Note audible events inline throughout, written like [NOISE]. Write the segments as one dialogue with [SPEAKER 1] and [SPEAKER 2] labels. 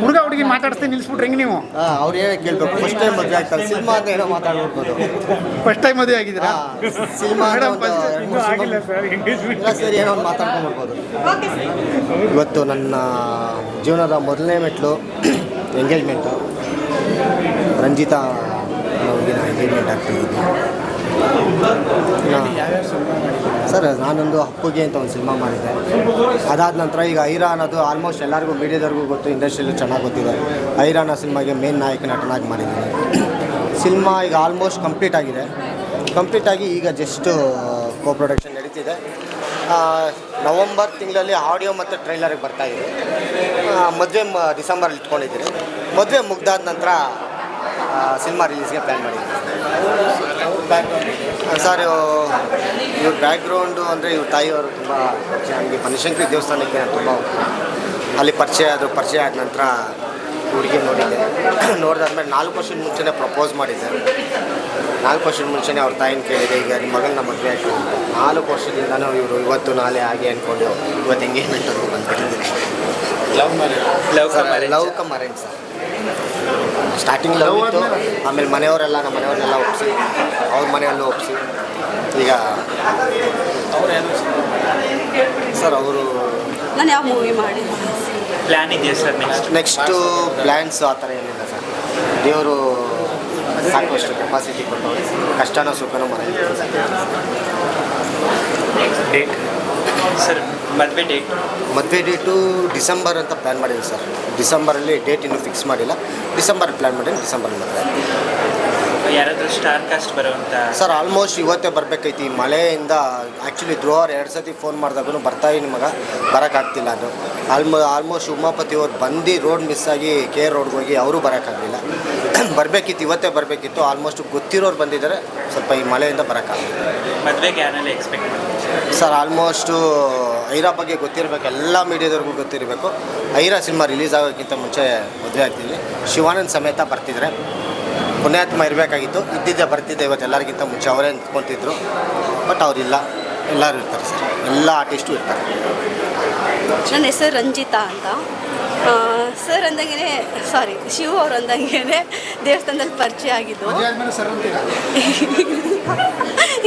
[SPEAKER 1] ಹುಡುಗ ಹುಡುಗಿ ಮಾತಾಡಿಸ್ತೀನಿ ನಿಲ್ಸ್ಬಿಟ್ರೆ ಹೆಂಗೆ ನೀವು?
[SPEAKER 2] ಅವ್ರು ಹೇಳಿ ಕೇಳಬೇಕು. ಫಸ್ಟ್ ಟೈಮ್ ಮದುವೆ ಆಗ್ತಾರೆ. ಸಿನಿಮಾ ಅಂತ ಏನೋ ಮಾತಾಡ್ಬಿಡ್ಬೋದು
[SPEAKER 1] ಫಸ್ಟ್ ಟೈಮ್ ಮದುವೆ ಆಗಿದ್ದೀರಾ?
[SPEAKER 2] ಸಿನಿಮಾ
[SPEAKER 1] ಸರ್
[SPEAKER 2] ಏನೋ ಒಂದು ಮಾತಾಡ್ಕೊಂಡ್ಬಿಡ್ಬೋದು ಇವತ್ತು ನನ್ನ ಜೀವನದ ಮೊದಲನೇ ಮೆಟ್ಲು [CLEARS THROAT] ಎಂಗೇಜ್ಮೆಂಟು ರಂಜಿತಾ ಎಂಗೇಜ್ಮೆಂಟ್ ಆಗ್ತಿದ್ದೀನಿ ಸರ್, ನಾನೊಂದು ಹಕ್ಕುಗೆ ಅಂತ ಒಂದು ಸಿನಿಮಾ ಮಾಡಿದ್ದೆ. ಅದಾದ ನಂತರ ಈಗ ಐರಾ ಅನ್ನೋದು ಆಲ್ಮೋಸ್ಟ್ ಎಲ್ಲರಿಗೂ, ಮೀಡಿಯಾದವ್ರಿಗೂ ಗೊತ್ತು ಇಂಡಸ್ಟ್ರಿಯಲ್ಲಿ ಚೆನ್ನಾಗಿ ಗೊತ್ತಿದೆ. ಐರಾನ ಸಿನಿಮಾಗೆ ಮೇನ್ ನಾಯಕ ನಟನಾಗಿ ಮಾಡಿದ್ದೀನಿ. ಸಿನಿಮಾ ಈಗ ಆಲ್ಮೋಸ್ಟ್ ಕಂಪ್ಲೀಟ್ ಆಗಿದೆ. ಕಂಪ್ಲೀಟ್ ಆಗಿ ಈಗ ಜಸ್ಟು ಕೋ ಪ್ರೊಡಕ್ಷನ್ ನಡೀತಿದೆ. ನವಂಬರ್ ತಿಂಗಳಲ್ಲಿ ಆಡಿಯೋ ಮತ್ತು ಟ್ರೈಲರಿಗೆ ಬರ್ತಾಯಿದೆ ಮದುವೆ ಡಿಸೆಂಬರಲ್ಲಿ ಇಟ್ಕೊಂಡಿದ್ದೀನಿ. ಮದುವೆ ಮುಗ್ದಾದ ನಂತರ ಸಿನಿಮಾ ರಿಲೀಸ್ಗೆ ಪ್ಲ್ಯಾನ್ ಮಾಡಿದ್ದೀವಿ ಸರ್ ಇವ್ರ ಬ್ಯಾಕ್ಗ್ರೌಂಡು ಅಂದರೆ ಇವ್ರ ತಾಯಿಯವರು ತುಂಬ ನನಗೆ ಬನಶಂಕರಿ ದೇವಸ್ಥಾನಕ್ಕೆ ನಾನು ತುಂಬ ಅಲ್ಲಿ ಪರಿಚಯ ಅದು ಪರಿಚಯ ಆದ ನಂತರ ಹುಡುಗಿ ನೋಡಿದ್ದೆ. [COUGHS] ನೋಡಿದಾದ್ಮೇಲೆ ನಾಲ್ಕು ವರ್ಷದ ಮುಂಚೆನೇ ಪ್ರಪೋಸ್ ಮಾಡಿದ್ದೆ. ನಾಲ್ಕು ವರ್ಷದ ಮುಂಚೆನೇ ಅವ್ರ ತಾಯಿನ ಕೇಳಿದೆ ಈಗ ನಿಮ್ಮ ಮಗಳನ್ನ ಮದುವೆ ಆಯಿತು ನಾಲ್ಕು ವರ್ಷದಿಂದನೂ ಇವರು ಇವತ್ತು ನಾಳೆ ಹಾಗೆ ಅಂದ್ಕೊಂಡು ಇವತ್ತು ಎಂಗೇಜ್ಮೆಂಟ್ ಅಂತ ಬಂದ್ಬಿಟ್ಟಿದ್ದೀನಿ
[SPEAKER 3] love love
[SPEAKER 2] sir love come arrange sir starting love ಇತ್ತು. ಆಮೇಲೆ ಮನೆಯವರೆಲ್ಲ ನಮ್ಮ ಮನೆಯವ್ರನ್ನೆಲ್ಲ ಒಪ್ಪಿಸಿ ಅವ್ರ ಮನೆಯಲ್ಲೂ ಒಪ್ಪಿಸಿ ಈಗ ಸರ್ ಅವರು
[SPEAKER 4] ನಾನು ಯಾವ ಮೂವಿ ಮಾಡಿ?
[SPEAKER 3] ಪ್ಲ್ಯಾನ್ ಇದೆಯಾ ಸರ್ ನೆಕ್ಸ್ಟ್
[SPEAKER 2] ನೆಕ್ಸ್ಟು ಪ್ಲ್ಯಾನ್ಸ್ ಆ ಥರ ಏನಿಲ್ಲ ಸರ್. ದೇವರು ಸಾಕಷ್ಟು ಕೆಪಾಸಿಟಿ ಕೊಟ್ಟು ಕಷ್ಟನೋ ಸುಖನೋ ಮನೆಯಲ್ಲಿ
[SPEAKER 3] ಡೇಟ್ ಸರ್ ಮದುವೆ ಡೇಟ್
[SPEAKER 2] ಮದುವೆ ಡೇಟು ಡಿಸೆಂಬರ್ ಅಂತ ಪ್ಲ್ಯಾನ್ ಮಾಡಿದ್ದೀನಿ ಸರ್. ಡಿಸೆಂಬರಲ್ಲಿ ಡೇಟ್ ಇನ್ನೂ ಫಿಕ್ಸ್ ಮಾಡಿಲ್ಲ. ಡಿಸೆಂಬರ್ ಪ್ಲ್ಯಾನ್ ಮಾಡಿ ಡಿಸೆಂಬರ್ ಮದುವೆ
[SPEAKER 3] ಯಾರಾದರೂ ಸ್ಟಾರ್ ಕಾಸ್ಟ್ ಬರುವಂಥ
[SPEAKER 2] ಸರ್ ಆಲ್ಮೋಸ್ಟ್ ಇವತ್ತೇ ಬರಬೇಕೈತಿ. ಈ ಮಳೆಯಿಂದ ಆ್ಯಕ್ಚುಲಿ ಧ್ರುವರ್ ಎರಡು ಸತಿ ಫೋನ್ ಮಾಡಿದಾಗೂ ಬರ್ತಾಯಿ ನಿಮಗೆ ಬರೋಕ್ಕಾಗ್ತಿಲ್ಲ ಅದು. ಆಲ್ಮೋ ಆಲ್ಮೋಸ್ಟ್ ಉಮಾಪತಿ ಅವ್ರು ಬಂದು ರೋಡ್ ಮಿಸ್ ಆಗಿ ಕೆ ರೋಡ್ಗೆ ಹೋಗಿ ಅವರು ಬರೋಕ್ಕಾಗಲಿಲ್ಲ [CLEARS THROAT] ಬರಬೇಕಿತ್ತು ಇವತ್ತೇ ಬರಬೇಕಿತ್ತು. ಆಲ್ಮೋಸ್ಟ್ ಗೊತ್ತಿರೋರು ಬಂದಿದ್ದಾರೆ. ಸ್ವಲ್ಪ ಈ ಮಳೆಯಿಂದ ಬರೋಕ್ಕಾಗಲಿಲ್ಲ
[SPEAKER 3] ಮದುವೆಗೆ ಎಕ್ಸ್ಪೆಕ್ಟ್
[SPEAKER 2] ಸರ್ ಆಲ್ಮೋಸ್ಟು ಐರಾ ಬಗ್ಗೆ ಗೊತ್ತಿರಬೇಕು, ಎಲ್ಲ ಮೀಡಿಯಾದವ್ರಿಗೂ ಗೊತ್ತಿರಬೇಕು. ಐರಾ ಸಿನಿಮಾ ರಿಲೀಸ್ ಆಗೋಕ್ಕಿಂತ ಮುಂಚೆ ಮದುವೆ ಆಗ್ತೀವಿ. ಶಿವಾನಂದ್ ಸಮೇತ ಬರ್ತಿದ್ರೆ. ಪುಣ್ಯಾತ್ಮ ಇರಬೇಕಾಗಿತ್ತು. ಇದ್ದಿದ್ದೆ ಬರ್ತಿದ್ದೆ ಇವತ್ತು ಎಲ್ಲರಿಗಿಂತ ಮುಂಚೆ ಅವರೇ ನಿಂತ್ಕೊತಿದ್ರು ಬಟ್ ಅವರಿಲ್ಲ. ಎಲ್ಲರೂ ಇರ್ತಾರೆ ಸರ್. ಎಲ್ಲ ಆರ್ಟಿಸ್ಟು ಇರ್ತಾರೆ.
[SPEAKER 4] ನನ್ನ ಹೆಸರು ರಂಜಿತಾ ಅಂತ. ಸರ್ ಅಂದಂಗೆ ಸಾರಿ ಶಿವ ಅವ್ರು ಅಂದಂಗೆ ದೇವಸ್ಥಾನದಲ್ಲಿ ಪರಿಚಯ ಆಗಿದ್ದು.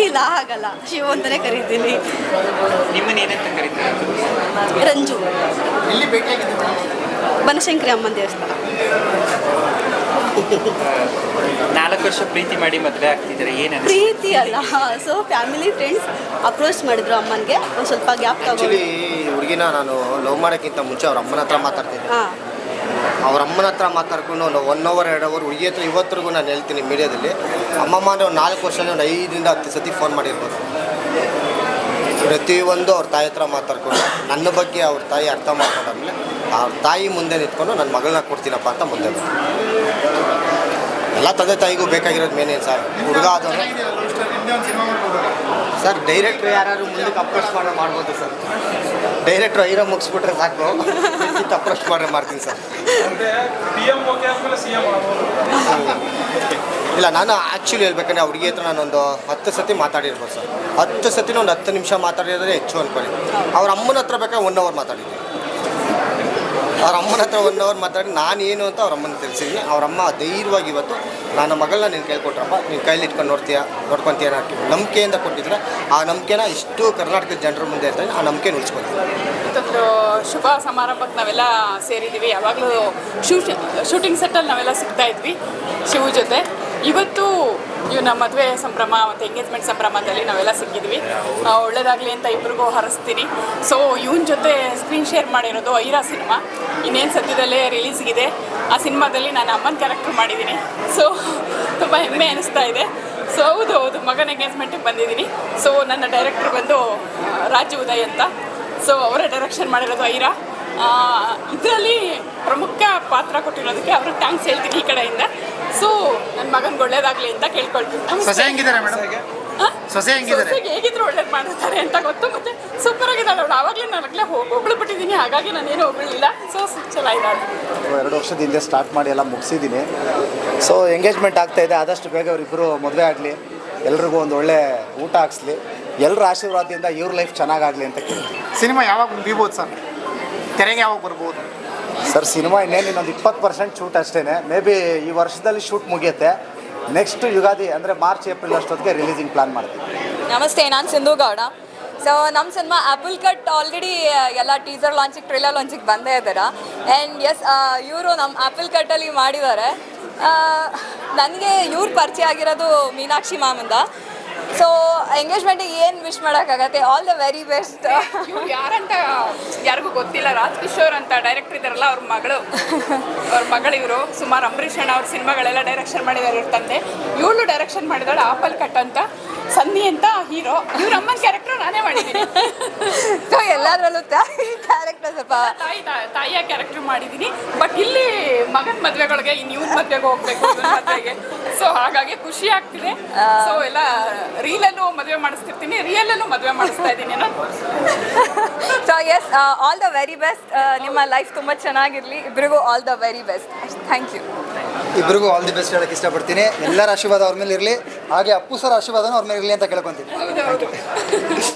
[SPEAKER 4] ಇಲ್ಲ ಆಗಲ್ಲ ಶಿವ ಅಂತಲೇ ಕರಿತೀನಿ.
[SPEAKER 3] ನಿಮ್ಮನ್ನ ಏನಂತ ಕರೀತಾರೆ?
[SPEAKER 4] ರಂಜು. ಬನಶಂಕರಿ ಅಮ್ಮನ ದೇವಸ್ಥಾನ. [LAUGHS]
[SPEAKER 3] ನಾಲ್ಕು ವರ್ಷ ಪ್ರೀತಿ ಮಾಡಿ ಮದುವೆ ಆಗ್ತಿದ್ರೆ ಏನು
[SPEAKER 4] ಪ್ರೀತಿ ಅಲ್ಲ. ಸೊ ಫ್ಯಾಮಿಲಿ ಫ್ರೆಂಡ್ಸ್ ಅಪ್ರೋಚ್ ಮಾಡಿದ್ರು ಅಮ್ಮನಿಗೆ. ಒಂದು ಸ್ವಲ್ಪ ಗ್ಯಾಪ್
[SPEAKER 2] ಆ್ಯಕ್ಚುಲಿ ಹುಡುಗಿನ ನಾನು ಲವ್ ಮಾಡೋಕ್ಕಿಂತ ಮುಂಚೆ ಅವ್ರ ಅಮ್ಮನ ಹತ್ರ ಮಾತಾಡ್ತಿದ್ದೆ. ಅವ್ರ ಅಮ್ಮನ ಹತ್ರ ಮಾತಾಡ್ಕೊಂಡು ಒಂದು ಒನ್ ಅವರ್ ಎರಡು ಅವರ್ ಹುಡುಗಿ ಹತ್ರ ಇವತ್ತರೆಗೂ ನಾನು ಹೇಳ್ತೀನಿ ಮೀಡಿಯಾದಲ್ಲಿ. ಅಮ್ಮಮ್ಮ ಅಂದರೆ ಒಂದು ನಾಲ್ಕು ವರ್ಷದಲ್ಲಿ ಒಂದು ಐದರಿಂದ ಹತ್ತು ಸತಿ ಫೋನ್ ಮಾಡಿರ್ಬೋದು. ಪ್ರತಿಯೊಂದು ಅವ್ರ ತಾಯಿ ಹತ್ರ ಮಾತಾಡ್ಕೊಂಡು ನನ್ನ ಬಗ್ಗೆ ಅವ್ರ ತಾಯಿ ಅರ್ಥ ಮಾಡ್ಕೊಂಡಾದ್ಮೇಲೆ ಅವ್ರ ತಾಯಿ ಮುಂದೆ ನಿಂತ್ಕೊಂಡು ನನ್ನ ಮಗಳನ್ನ ಕೊಡ್ತೀನಪ್ಪ ಅಂತ ಮುಂದೆ. ಎಲ್ಲ ತಂದೆ ತಾಯಿಗೂ ಬೇಕಾಗಿರೋದು ಮೇನೇನು ಸರ್? ಹುಡುಗ
[SPEAKER 1] ಆದವರು?
[SPEAKER 2] ಸರ್ ಡೈರೆಕ್ಟ್ರ್ ಯಾರು ಮುಂದಕ್ಕೆ ಅಪ್ರೋಚ್ ಮಾಡೋ ಮಾಡ್ಬೋದು ಸರ್. ಡೈರೆಕ್ಟ್ರು ಐರೋ ಮುಗಿಸ್ಬಿಟ್ರೆ ಸಾಕು. ಅಪ್ರೋಚ್ ಮಾಡ್ರೆ ಮಾಡ್ತೀನಿ ಸರ್. ಇಲ್ಲ, ನಾನು ಆ್ಯಕ್ಚುಲಿ ಹೇಳ್ಬೇಕಂದ್ರೆ ಅವ್ರಿಗೆ ಹತ್ರ ನಾನೊಂದು ಹತ್ತು ಸತಿ ಮಾತಾಡಿರ್ಬೋದು ಸರ್. ಹತ್ತು ಸತಿನ ಒಂದು ಹತ್ತು ನಿಮಿಷ ಮಾತಾಡಿರೋದೇ ಹೆಚ್ಚು ಅನ್ಕೊಳ್ಳಿ. ಅವ್ರ ಅಮ್ಮನ ಹತ್ರ ಬೇಕಾದ್ರೆ ಒನ್ ಅವರ್ ಮಾತಾಡಿದ್ವಿ ಅವ್ರ ಅಮ್ಮನ ಹತ್ರ ಒನ್ ಅವರ್ ಮಾತಾಡಿ ನಾನು ಏನು ಅಂತ ಅವ್ರ ಅಮ್ಮನ ತಿಳಿಸಿದ್ವಿ ಅವ್ರ ಧೈರ್ಯವಾಗಿ ಇವತ್ತು, ನನ್ನ ಮಗಳನ್ನ ನೀನು ಕೇಳ್ಕೊಟ್ರಪ್ಪ, ನೀನು ಕೈಲಿ ಇಟ್ಕೊಂಡು ನೋಡ್ತೀಯ, ನೋಡ್ಕೊತೀಯ ಅನ್ನೋ ನಂಬಿಕೆಯಿಂದ ಕೊಟ್ಟಿದ್ರೆ, ಆ ನಂಬಿಕೆನ ಇಷ್ಟು ಕರ್ನಾಟಕದ ಜನರ ಮುಂದೆ ಇರ್ತಾರೆ ಆ ನಂಬಿಕೆ ಉಳಿಸ್ಕೊಳ್ತೀನಿ
[SPEAKER 5] ಮತ್ತೊಂದು ಶುಭ ಸಮಾರಂಭಕ್ಕೆ ನಾವೆಲ್ಲ ಸೇರಿದ್ದೀವಿ. ಯಾವಾಗಲೂ ಶೂಟಿ ಶೂಟಿಂಗ್ ಸೆಟ್ಟಲ್ಲಿ ನಾವೆಲ್ಲ ಸಿಗ್ತಾ ಇದ್ವಿ ಶಿವ ಜೊತೆ. ಇವತ್ತು ಇವನ ಮದುವೆ ಸಂಭ್ರಮ ಮತ್ತು ಎಂಗೇಜ್ಮೆಂಟ್ ಸಂಭ್ರಮದಲ್ಲಿ ನಾವೆಲ್ಲ ಸಿಕ್ಕಿದ್ವಿ. ಒಳ್ಳೇದಾಗಲಿ ಅಂತ ಇಬ್ರಿಗೂ ಹರಿಸ್ತೀನಿ. ಸೊ ಇವನ್ ಜೊತೆ ಸ್ಕ್ರೀನ್ ಶೇರ್ ಮಾಡಿರೋದು ಐರಾ ಸಿನಿಮಾ. ಇನ್ನೇನು ಸದ್ಯದಲ್ಲೇ ರಿಲೀಸ್ಗಿದೆ ಆ ಸಿನಿಮಾದಲ್ಲಿ ನಾನು ಅಮ್ಮನ ಕ್ಯಾರೆಕ್ಟರ್ ಮಾಡಿದ್ದೀನಿ ಸೊ ತುಂಬ ಹೆಮ್ಮೆ ಅನಿಸ್ತಾ ಇದೆ. ಸೊ ಹೌದು ಹೌದು, ಮಗನ ಎಂಗೇಜ್ಮೆಂಟಿಗೆ ಬಂದಿದ್ದೀನಿ ಸೊ ನನ್ನ ಡೈರೆಕ್ಟರ್ ಬಂದು ರಾಜು ಉದಯ್ ಅಂತ. ಸೊ ಅವರ ಡೈರೆಕ್ಷನ್ ಮಾಡಿರೋದು ಐರಾ. ಇದರಲ್ಲಿ ಪ್ರಮುಖ ಪಾತ್ರ ಕೊಟ್ಟಿರೋದಕ್ಕೆ ಅವರು ಥ್ಯಾಂಕ್ಸ್ ಹೇಳ್ತೀನಿ ಈ ಕಡೆಯಿಂದ. ಸೊ ನನ್ನ ಮಗನಿಗೆ ಅಂತ ಕೇಳ್ಕೊಳ್ತೀನಿ
[SPEAKER 1] ಸೊಸೆ ಹೆಂಗಿದ್ದಾರೆ ಮೇಡಮ್? ಸೊಸೆ ಹೆಂಗಿದ್ದಾರೆ?
[SPEAKER 5] ಸೊಸೆಗೆ ಹೇಗಿದ್ರು ಒಳ್ಳೇದು ಮಾಡಿರ್ತಾರೆ ಅಂತ ಗೊತ್ತು ಮತ್ತೆ ಸೂಪರ್ ಆಗಿದ್ದಾಳೆ ಅವಳು. ಆವಾಗಲೇ ನನಗೆ ಹೊಗಳ್ಬಿಟ್ಟಿದ್ದೀನಿ ಹಾಗಾಗಿ ನಾನೇನು ಹೊಗಳಿಲ್ಲ ಸೊ ಚೆನ್ನಾಗಿದ್ದಾಳೆ.
[SPEAKER 6] ಎರಡು ವರ್ಷದ ಹಿಂದೆ ಸ್ಟಾರ್ಟ್ ಮಾಡಿ ಎಲ್ಲ ಮುಗಿಸಿದ್ದೀನಿ. ಸೊ ಎಂಗೇಜ್ಮೆಂಟ್ ಆಗ್ತಾ ಇದೆ. ಆದಷ್ಟು ಬೇಗ ಅವರಿಬ್ಬರು ಮದುವೆ ಆಗಲಿ. ಎಲ್ರಿಗೂ ಒಂದು ಒಳ್ಳೆ ಊಟ ಹಾಕ್ಸ್ಲಿ. ಎಲ್ಲರ ಆಶೀರ್ವಾದದಿಂದ ಇವ್ರ ಲೈಫ್ ಚೆನ್ನಾಗಾಗಲಿ ಅಂತ ಕೇಳ್ತೀನಿ.
[SPEAKER 1] ಸಿನಿಮಾ ಯಾವಾಗ ಮುಗಿಬೋದು ಸರ್? ತೆರೆಗೆ ಯಾವಾಗ ಬರ್ಬೋದು?
[SPEAKER 6] ಸರ್ ಸಿನಿಮಾ ಇನ್ನೇನು ಇನ್ನೊಂದು ಇಪ್ಪತ್ತು ಪರ್ಸೆಂಟ್ ಶೂಟ್ ಅಷ್ಟೇ ಮೇ ಬಿ ಈ ವರ್ಷದಲ್ಲಿ ಶೂಟ್ ಮುಗಿಯುತ್ತೆ. ನೆಕ್ಸ್ಟ್ ಯುಗಾದಿ ಅಂದರೆ ಮಾರ್ಚ್ ಏಪ್ರಿಲ್ ಅಷ್ಟೊತ್ತಿಗೆ ರಿಲೀಸಿಂಗ್ ಪ್ಲಾನ್ ಮಾಡ್ತೀವಿ.
[SPEAKER 7] ನಮಸ್ತೆ, ನಾನು ಸಿಂಧು ಗೌಡ. ಸೊ ನಮ್ಮ ಸಿನಿಮಾ ಆ್ಯಪಲ್ ಕಟ್ ಆಲ್ರೆಡಿ ಎಲ್ಲ ಟೀಸರ್ ಲಾಂಚಿಗೆ ಟ್ರೇಲರ್ ಲಾಂಚಿಗೆ ಬಂದೇ ಇದ್ದಾರೆ? ಆ್ಯಂಡ್ ಎಸ್ ಇವರು ನಮ್ಮ ಆ್ಯಪಲ್ ಕಟ್ಟಲ್ಲಿ ಮಾಡಿದ್ದಾರೆ. ನನಗೆ ಇವ್ರು ಪರಿಚಯ ಆಗಿರೋದು ಮೀನಾಕ್ಷಿ ಮ್ಯಾಮಿಂದ ಸೊ ಎಂಗೇಜ್ಮೆಂಟಿಗೆ ಏನು ವಿಶ್ ಮಾಡೋಕ್ಕಾಗತ್ತೆ? ಆಲ್ ದ ವೆರಿ ಬೆಸ್ಟ್
[SPEAKER 5] ಇವ್ರು ಯಾರಂತ ಯಾರಿಗೂ ಗೊತ್ತಿಲ್ಲ. ರಾಜ್ ಕಿಶೋರ್ ಅಂತ ಡೈರೆಕ್ಟರ್ ಇದಾರಲ್ಲ ಅವ್ರ ಮಗಳು. ಅವ್ರ ಮಗಳು ಇವರು. ಸುಮಾರು ಅಂಬರೀಷ್ ಅಣ್ಣ ಅವ್ರ ಸಿನಿಮಾಗಳೆಲ್ಲ ಡೈರೆಕ್ಷನ್ ಮಾಡಿದಾರೆ ಇವ್ರ ತಂದೆ. ಇವಳು ಡೈರೆಕ್ಷನ್ ಮಾಡಿದಾಳೆ ಆಪಲ್ ಕಟ್ ಅಂತ. ಸನ್ನಿ ಅಂತ ಹೀರೋ ಇವ್ರ ಅಮ್ಮನ ಕ್ಯಾರೆಕ್ಟರ್ ನಾನೇ ಮಾಡಿದ್ದೀನಿ.
[SPEAKER 7] ಸೊ ತಾಯಿ ಕ್ಯಾರೆಕ್ಟರ್ ಸ್ವಲ್ಪ
[SPEAKER 5] ತಾಯಿ ತಾಯಿಯ ಕ್ಯಾರೆಕ್ಟರ್ ಮಾಡಿದ್ದೀನಿ. ಬಟ್ ಇಲ್ಲಿ ಮಗನ ಮದುವೆಗಳಿಗೆ ಇನ್ನು ಇವ್ರ ಮದ್ವೆಗೆ ಹೋಗ್ಬೇಕು ಮದ್ವೆಗೆ. ಸೊ ಹಾಗಾಗಿ ಖುಷಿ ಆಗ್ತಿದೆ. ಸೊ ಎಲ್ಲ ರೀಲಲ್ಲೂ ಮದುವೆ ಮಾಡಿಸ್ತಿರ್ತೀನಿ ರಿಯಲಲ್ಲೂ ಮದುವೆ ಮಾಡಿಸ್ತಾ ಇದ್ದೀನಿ ನಾನು.
[SPEAKER 7] So yes all the very best ನಿಮ್ಮ ಲೈಫ್ ತುಂಬಾ ಚೆನ್ನಾಗಿರ್ಲಿ. ಇಬ್ಬರಿಗೂ all the very best thank you
[SPEAKER 8] ಇಬ್ಬರಿಗೂ ಆಲ್ ದಿ ಬೆಸ್ಟ್ ಹೇಳಕ್ಕೆ ಇಷ್ಟಪಡ್ತೀನಿ. ಎಲ್ಲರ ಆಶೀರ್ವಾದ ಅವ್ರ ಮೇಲೆ ಇರಲಿ. ಹಾಗೆ ಅಪ್ಪು ಸರ್ ಆಶೀರ್ವಾದನೂ ಅವ್ರ ಮೇಲೆ ಇರಲಿ ಅಂತ ಕೇಳ್ಕೊತೀನಿ.